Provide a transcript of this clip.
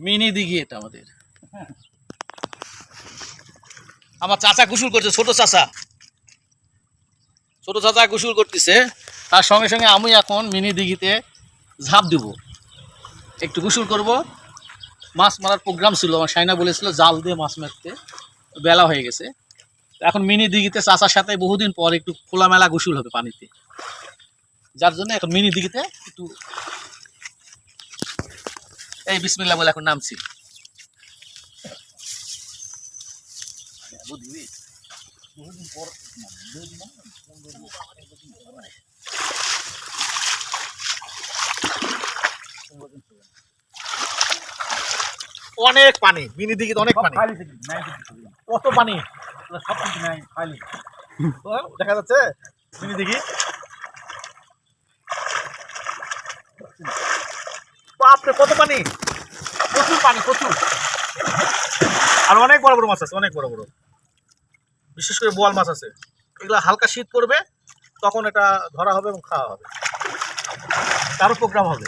Mini দিঘি এটা আমাদের। আমার চাচা গোসল করছে, ছোট চাচা। ছোট চাচা গোসল করতেছে, তার সঙ্গে সঙ্গে আমি এখন মিনি দিঘিতে ঝাঁপ দিব। একটু গোসল করব। মাছ মারার প্রোগ্রাম ছিল, আমার সাইনা বলেছিল জাল দিয়ে মাছ মারতে। বেলা হয়ে গেছে। এখন মিনি দিঘিতে চাচার সাথে বহুদিন পর একটু খোলামেলা গোসল হবে পানিতে। যার জন্য এখন মিনি দিঘিতে একটু এই বিসমিল্লা বলে এখন নামছি। অনেক পানি মিনি দিঘিতে অনেক পানি। কত পানি? ও, দেখা যাচ্ছে মিনি দিঘি। বাপরে, কত পানি? প্রচুর পানি, প্রচুর। আর অনেক বড় বড় মাছ আছে, অনেক বড় বড়। বিশেষ করে বোয়াল মাছ আছে। এগুলো হালকা শীত পড়বে, তখন এটা ধরা হবে এবং খাওয়া হবে। তারও প্রোগ্রাম হবে।